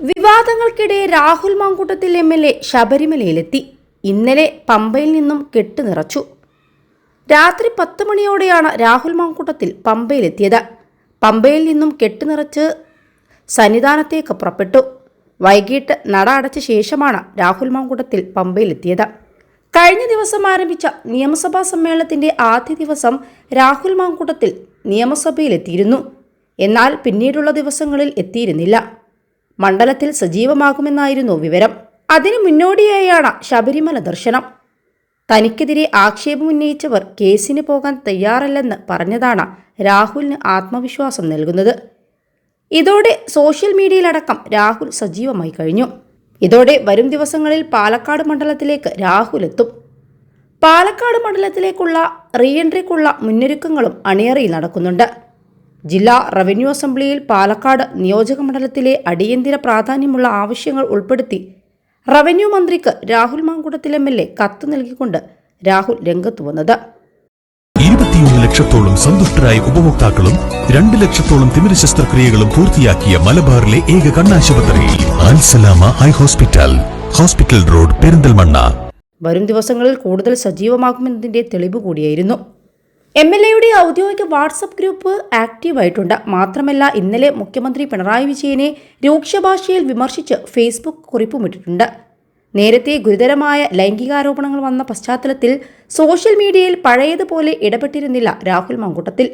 വിവാദങ്ങൾക്കിടെ Rahul Mamkootathil M L A ശബരിമലയിലെത്തി. ഇന്നലെ പമ്പയിൽ നിന്നും കെട്ട് നിറച്ചു. രാത്രി പത്ത് മണിയോടെയാണ് രാഹുൽ മാങ്കൂട്ടത്തിൽ പമ്പയിലെത്തിയത്. പമ്പയിൽ നിന്നും കെട്ട് നിറച്ച് സന്നിധാനത്തേക്ക് പുറപ്പെട്ടു. വൈകിട്ട് നട അടച്ച ശേഷമാണ് രാഹുൽ മാങ്കൂട്ടത്തിൽ പമ്പയിലെത്തിയത്. കഴിഞ്ഞ ദിവസം ആരംഭിച്ച നിയമസഭാ സമ്മേളനത്തിന്റെ ആദ്യ ദിവസം രാഹുൽ മാങ്കൂട്ടത്തിൽ നിയമസഭയിലെത്തിയിരുന്നു. എന്നാൽ പിന്നീടുള്ള ദിവസങ്ങളിൽ എത്തിയിരുന്നില്ല. മണ്ഡലത്തിൽ സജീവമാകുമെന്നായിരുന്നു വിവരം. അതിനു മുന്നോടിയായാണ് ശബരിമല ദർശനം. തനിക്കെതിരെ ആക്ഷേപമുന്നയിച്ചവർ കേസിന് പോകാൻ തയ്യാറല്ലെന്ന് പറഞ്ഞതാണ് രാഹുലിന് ആത്മവിശ്വാസം നൽകുന്നത്. ഇതോടെ സോഷ്യൽ മീഡിയയിലടക്കം രാഹുൽ സജീവമായി കഴിഞ്ഞു. ഇതോടെ വരും ദിവസങ്ങളിൽ പാലക്കാട് മണ്ഡലത്തിലേക്ക് രാഹുൽ എത്തും. പാലക്കാട് മണ്ഡലത്തിലേക്കുള്ള റീഎൻട്രിക്കുള്ള മുന്നൊരുക്കങ്ങളും അണിയറയിൽ നടക്കുന്നുണ്ട്. ജില്ലാ റവന്യൂ അസംബ്ലിയിൽ പാലക്കാട് നിയോജക മണ്ഡലത്തിലെ അടിയന്തര പ്രാധാന്യമുള്ള ആവശ്യങ്ങൾ ഉൾപ്പെടുത്തി റവന്യൂ മന്ത്രിക്ക് Rahul Mamkootathil M L A കത്ത് നൽകിക്കൊണ്ട് രാഹുൽ രംഗത്ത് വന്നത്. ഇരുപത്തിയൊന്ന് ലക്ഷത്തോളം സന്തുഷ്ടരായ ഉപഭോക്താക്കളും രണ്ട് ലക്ഷത്തോളം തിമിര ശസ്ത്രക്രിയകളും പൂർത്തിയാക്കിയ മലബാറിലെ ഏക കണ്ണാശുപത്രി Al Salama eye hospital hospital road Perinthalmanna. വരും ദിവസങ്ങളിൽ കൂടുതൽ സജീവമാകുമെന്നതിന്റെ തെളിവ് കൂടിയായിരുന്നു. എം എൽ എയുടെ ഔദ്യോഗിക വാട്സപ്പ് ഗ്രൂപ്പ് ആക്റ്റീവായിട്ടുണ്ട്. മാത്രമല്ല ഇന്നലെ മുഖ്യമന്ത്രി പിണറായി വിജയനെ രൂക്ഷഭാഷയിൽ വിമർശിച്ച് ഫേസ്ബുക്ക് കുറിപ്പുമിട്ടിട്ടുണ്ട്. നേരത്തെ ഗുരുതരമായ ലൈംഗികാരോപണങ്ങൾ വന്ന പശ്ചാത്തലത്തിൽ സോഷ്യൽ മീഡിയയിൽ പഴയതുപോലെ ഇടപെട്ടിരുന്നില്ല രാഹുൽ മങ്കൂട്ടത്തിൽ.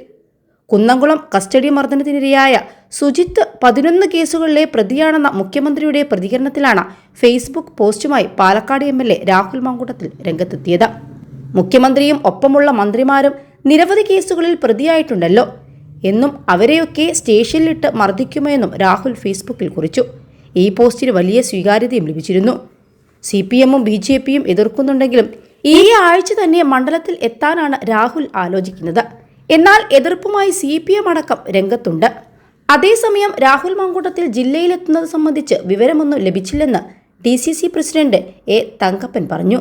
കുന്നംകുളം കസ്റ്റഡി മർദ്ദനത്തിനിരയായ സുജിത്ത് പതിനൊന്ന് കേസുകളിലെ പ്രതിയാണെന്ന മുഖ്യമന്ത്രിയുടെ പ്രതികരണത്തിലാണ് ഫേസ്ബുക്ക് പോസ്റ്റുമായി പാലക്കാട് എം രാഹുൽ മാങ്കൂട്ടത്തിൽ രംഗത്തെത്തിയത്. മുഖ്യമന്ത്രിയും ഒപ്പമുള്ള മന്ത്രിമാരും നിരവധി കേസുകളിൽ പ്രതിയായിട്ടുണ്ടല്ലോ എന്നും അവരെയൊക്കെ സ്റ്റേഷനിലിട്ട് മർദ്ദിക്കുമെന്നും രാഹുൽ ഫേസ്ബുക്കിൽ കുറിച്ചു. ഈ പോസ്റ്റിന് വലിയ സ്വീകാര്യതയും ലഭിച്ചിരുന്നു. സി പി എമ്മും ബി ജെ പിയും എതിർക്കുന്നുണ്ടെങ്കിലും ഈ ആഴ്ച തന്നെ മണ്ഡലത്തിൽ എത്താനാണ് രാഹുൽ ആലോചിക്കുന്നത്. എന്നാൽ എതിർപ്പുമായി സി പി എം അടക്കം രംഗത്തുണ്ട്. അതേസമയം രാഹുൽ മാങ്കൂട്ടത്തിൽ ജില്ലയിലെത്തുന്നത് സംബന്ധിച്ച് വിവരമൊന്നും ലഭിച്ചില്ലെന്ന് D C C president A Thankappan പറഞ്ഞു.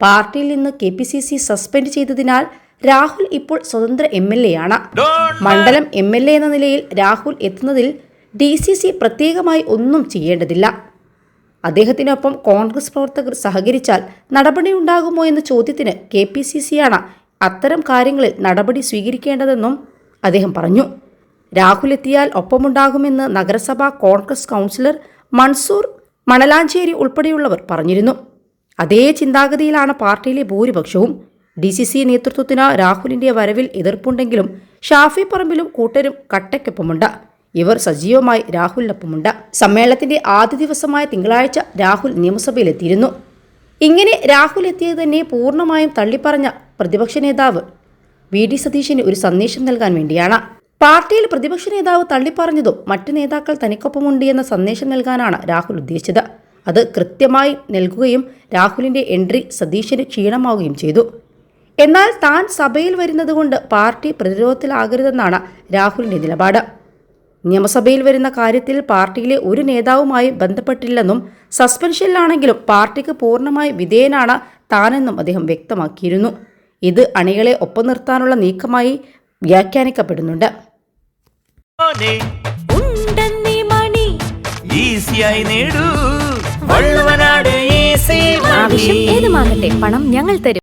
പാർട്ടിയിൽ നിന്ന് K P C C suspend ചെയ്തതിനാൽ രാഹുൽ ഇപ്പോൾ സ്വതന്ത്ര എം എൽ എ ആണ്. മണ്ഡലം എം എൽ എ എന്ന നിലയിൽ രാഹുൽ എത്തുന്നതിൽ ഡി സി സി പ്രത്യേകമായി ഒന്നും ചെയ്യേണ്ടതില്ല. അദ്ദേഹത്തിനൊപ്പം കോൺഗ്രസ് പ്രവർത്തകർ സഹകരിച്ചാൽ നടപടിയുണ്ടാകുമോ എന്ന ചോദ്യത്തിന് കെ പി സി സിയാണ് അത്തരം കാര്യങ്ങളിൽ നടപടി സ്വീകരിക്കേണ്ടതെന്നും അദ്ദേഹം പറഞ്ഞു. രാഹുൽ എത്തിയാൽ ഒപ്പമുണ്ടാകുമെന്ന് നഗരസഭാ കോൺഗ്രസ് കൗൺസിലർ മൻസൂർ മണലാഞ്ചേരി ഉൾപ്പെടെയുള്ളവർ പറഞ്ഞിരുന്നു. അതേ ചിന്താഗതിയിലാണ് പാർട്ടിയിലെ ഭൂരിപക്ഷവും ഡി സി സി നേതൃത്വത്തിന് രാഹുലിന്റെ വരവിൽ എതിർപ്പുണ്ടെങ്കിലും ഷാഫി പറമ്പിലും കൂട്ടരും കട്ടയ്ക്കൊപ്പമുണ്ട്. ഇവർ സജീവമായി രാഹുലിനൊപ്പമുണ്ട്. സമ്മേളനത്തിന്റെ ആദ്യ ദിവസമായ തിങ്കളാഴ്ച രാഹുൽ നിയമസഭയിലെത്തിയിരുന്നു. ഇങ്ങനെ രാഹുൽ എത്തിയത് തന്നെ പൂർണമായും തള്ളിപ്പറഞ്ഞ പ്രതിപക്ഷ നേതാവ് വി ഡി സതീശന് ഒരു സന്ദേശം നൽകാൻ വേണ്ടിയാണ്. പാർട്ടിയിൽ പ്രതിപക്ഷ നേതാവ് തള്ളിപ്പറഞ്ഞതും മറ്റ് നേതാക്കൾ തനിക്കൊപ്പമുണ്ട് എന്ന സന്ദേശം നൽകാനാണ് രാഹുൽ ഉദ്ദേശിച്ചത്. അത് കൃത്യമായി നൽകുകയും രാഹുലിന്റെ എൻട്രി സതീശന് ക്ഷീണമാവുകയും ചെയ്തു. എന്നാൽ താൻ സഭയിൽ വരുന്നതുകൊണ്ട് പാർട്ടി പ്രതിരോധത്തിലാകരുതെന്നാണ് രാഹുലിന്റെ നിലപാട്. നിയമസഭയിൽ വരുന്ന കാര്യത്തിൽ പാർട്ടിയിലെ ഒരു നേതാവുമായി ബന്ധപ്പെട്ടില്ലെന്നും സസ്പെൻഷനിലാണെങ്കിലും പാർട്ടിക്ക് പൂർണമായി വിധേയനാണ് താനെന്നും അദ്ദേഹം വ്യക്തമാക്കിയിരുന്നു. ഇത് അണികളെ ഒപ്പം നിർത്താനുള്ള നീക്കമായി വ്യാഖ്യാനിക്കപ്പെടുന്നുണ്ട്. ആവശ്യം ഏതുമാകട്ടെ പണം ഞങ്ങൾ തരും.